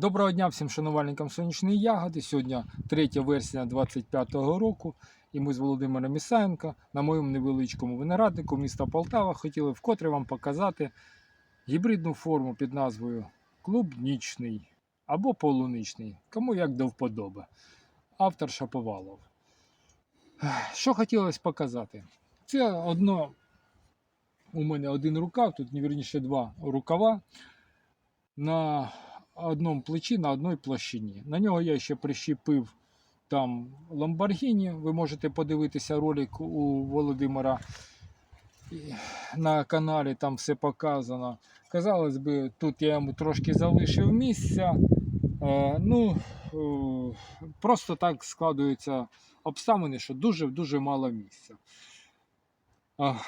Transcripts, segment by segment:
Доброго дня всім шанувальникам сонячної ягоди. Сьогодні 3 вересня 2025 року. І ми з Володимиром Ісаєнко на моєму невеличкому винограднику міста Полтава хотіли вкотре вам показати гібридну форму під назвою клубнічний або полуничний, кому як до вподоби. Автор Шаповалов. Що хотілося показати? Це одно у мене один рукав, тут вірніше два рукава. На одному плечі, на одній площині. На нього я ще прищепив там Ламборгіні. Ви можете подивитися ролик у Володимира на каналі, там все показано. Казалось би, тут я йому трошки залишив місця. Е, ну, е, просто так складуються обставини, що дуже-дуже мало місця.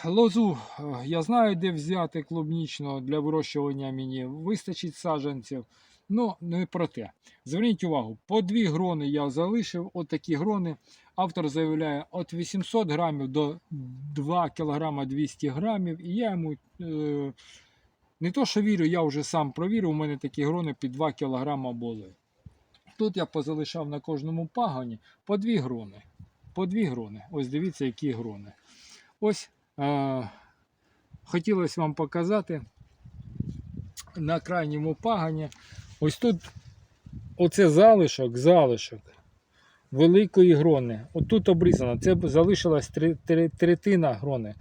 Лозу е, я знаю, де взяти клубнічного для вирощування мені вистачить саджанців. Ну, не про те. Зверніть увагу, по дві грони я залишив. От такі грони. Автор заявляє від 800 грамів до 2 кг 200 грамів. І я йому е, не то, що вірю, я вже сам провірив, у мене такі грони під 2 кг були. Тут я позалишав на кожному пагоні по дві грони. По дві грони. Ось дивіться, які грони. Ось е, хотілося вам показати на крайньому пагоні. Ось тут оце залишок, залишок великої грони. Отут обрізано. Це залишилась третина грони.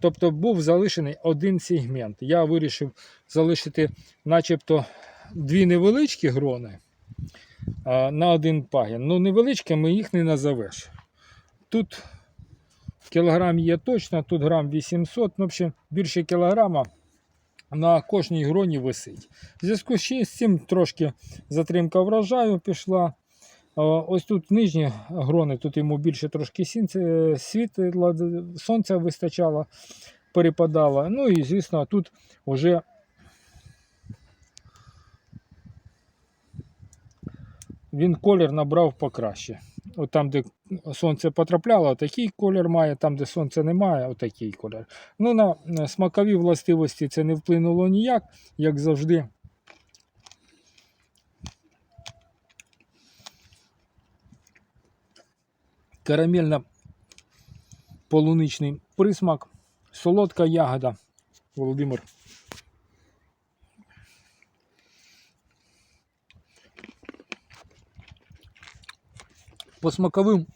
Тобто був залишений один сегмент. Я вирішив залишити начебто дві невеличкі грони на один пагін. Ну, невеличкими їх не назовеш. Тут кілограм є точно, тут грам 800, ну, в общем, більше кілограма на кожній гроні висить. В зв'язку з цим трошки затримка врожаю пішла. Ось тут нижні грони, тут йому більше трошки сінце- світла, сонця вистачало, перепадало. Ну і звісно, тут вже він колір набрав покраще. От там, де сонце потрапляло, такий колір має, там, де сонця немає, отакий колір. Ну, на смакові властивості це не вплинуло ніяк, як завжди. Карамельно-полуничний присмак, солодка ягода. Володимир. По смаковим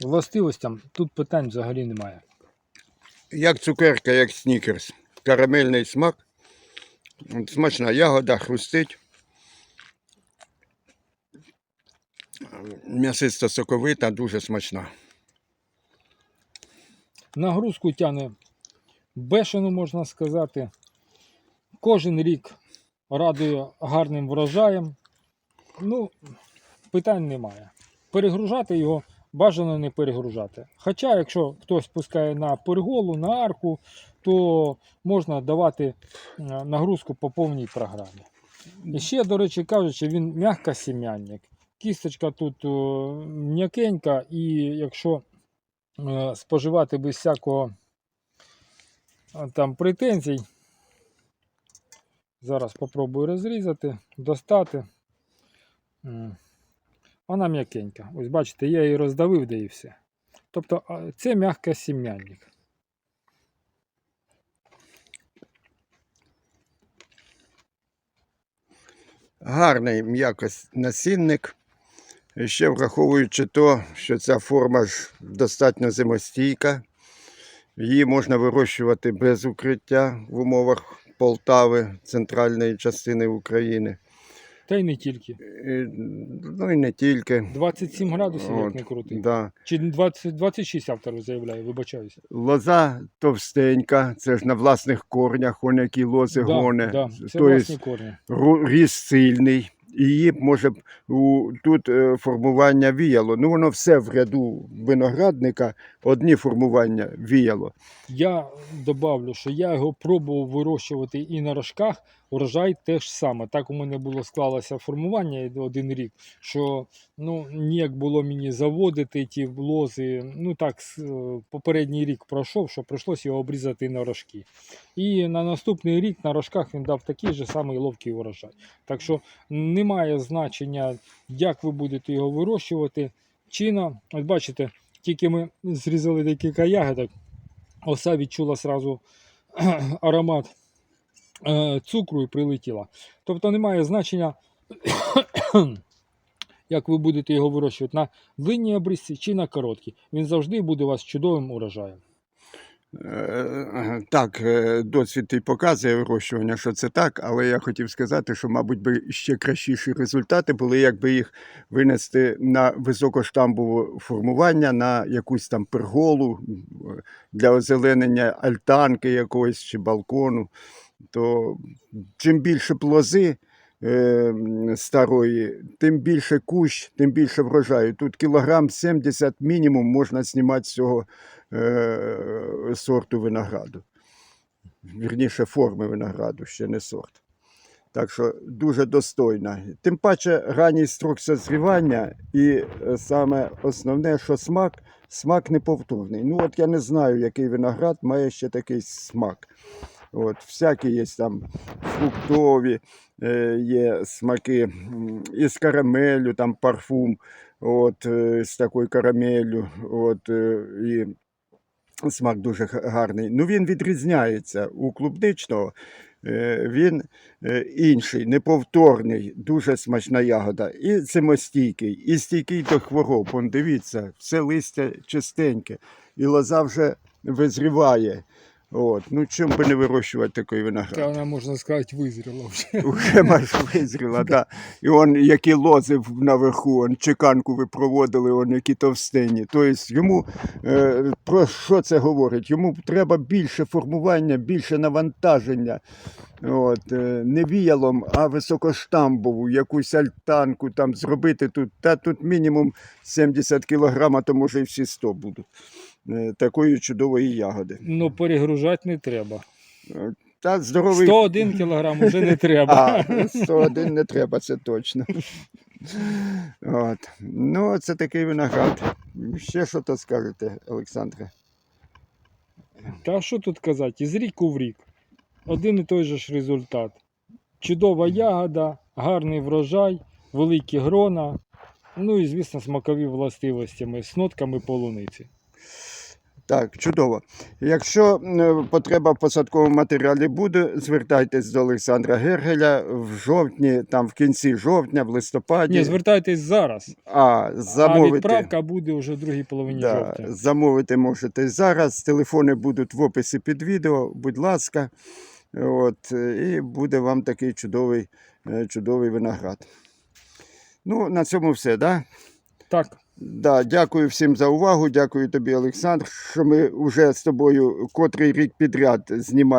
властивостям тут питань взагалі немає. Як цукерка, як снікерс. Карамельний смак. Смачна ягода, хрустить. М'ясиста соковита, дуже смачна. Нагрузку тягне бешену, можна сказати. Кожен рік радує гарним врожаєм. Ну, питань немає. Перегружати його бажано не перегружати. Хоча, якщо хтось пускає на перголу, на арку, то можна давати е, нагрузку по повній програмі. І ще, до речі кажучи, він м'якосім'янник. Кісточка тут о, м'якенька, і якщо е, споживати без всякого там претензій. Зараз спробую розрізати, достати. Вона м'якенька. Ось бачите, я її роздавив, де і все. Тобто це м'який сім'янник. Гарний м'якось насінник. І Ще враховуючи то, що ця форма ж достатньо зимостійка. Її можна вирощувати без укриття в умовах Полтави, центральної частини України. Та й не тільки. І, ну і не тільки. 27 градусів, як От, не крути. Да. Чи 20, 26 автор заявляє, вибачаюся. Лоза товстенька, це ж на власних корнях, он які лози гоне. да, це Тобто власні корні. ру- ріст сильний. і її б, може б у, тут е, формування віяло. Ну воно все в ряду виноградника, одні формування віяло. Я добавлю, що я його пробував вирощувати і на рожках. Урожай теж саме. Так у мене було склалося формування один рік, що ну ніяк було мені заводити ті лози. Ну так, е, попередній рік пройшов, що прийшлося його обрізати на рожки. І на наступний рік на рожках він дав такий же самий ловкий урожай. Так що немає значення, як ви будете його вирощувати. Чина, от бачите, тільки ми зрізали декілька ягодок, оса відчула сразу аромат цукру і прилетіла. Тобто немає значення, як ви будете його вирощувати на длинній обрізці чи на короткій. Він завжди буде у вас чудовим урожаєм. Е, Так, е, досвід і показує вирощування, що це так, але я хотів сказати, що, мабуть, би ще кращіші результати були, якби їх винести на високоштамбове формування, на якусь там перголу е, для озеленення альтанки якоїсь чи балкону. То чим більше плози е, старої, тим більше кущ, тим більше врожаю. Тут кілограм 70 мінімум можна знімати з цього е, сорту винограду. Вірніше, форми винограду, ще не сорт. Так що дуже достойна. Тим паче ранній строк созрівання і е, саме основне, що смак, смак неповторний. Ну от я не знаю, який виноград має ще такий смак. От, всякі є там фруктові, е, є смаки із карамелю, там парфум, от, е, з такою карамелю. От, е, і смак дуже гарний. Ну він відрізняється у клубничного. Він інший, неповторний, дуже смачна ягода. І зимостійкий, і стійкий до хвороб. Вон дивіться, все листя чистеньке, і лоза вже визріває. От. Ну, чим би не вирощувати такий виноград? Та вона, можна сказати, визріла вже. Уже майже визріла, да. І он які лози наверху, он чеканку ви проводили, он які товстині. Тобто йому е, про що це говорить? Йому треба більше формування, більше навантаження. От, е, не віялом, а високоштамбову, якусь альтанку там зробити тут. Та тут мінімум 70 кг, а то може і всі 100 будуть. Е, такої чудової ягоди. Ну, перегружати не треба. Та здоровий 101 кілограм вже не треба. а, 101 не треба, це точно. От. Ну, це такий виноград. Ще що то скажете, Олександре? Та що тут казати, із ріку в рік. Один і той же ж результат. Чудова ягода, гарний врожай, великі грона, ну і, звісно, смакові властивостями з нотками полуниці. Так, чудово. Якщо потреба в посадковому матеріалі буде, звертайтесь до Олександра Гергеля в жовтні, там в кінці жовтня, в листопаді. Ні, звертайтесь зараз, А, а відправка буде вже в другій половині Да, жовтня. замовити можете зараз. Телефони будуть в описі під відео. Будь ласка. От, і буде вам такий чудовий, е, чудовий виноград. Ну, на цьому все, да? Так, Да, дякую всім за увагу. Дякую тобі, Олександр, що ми вже з тобою котрий рік підряд знімаємо.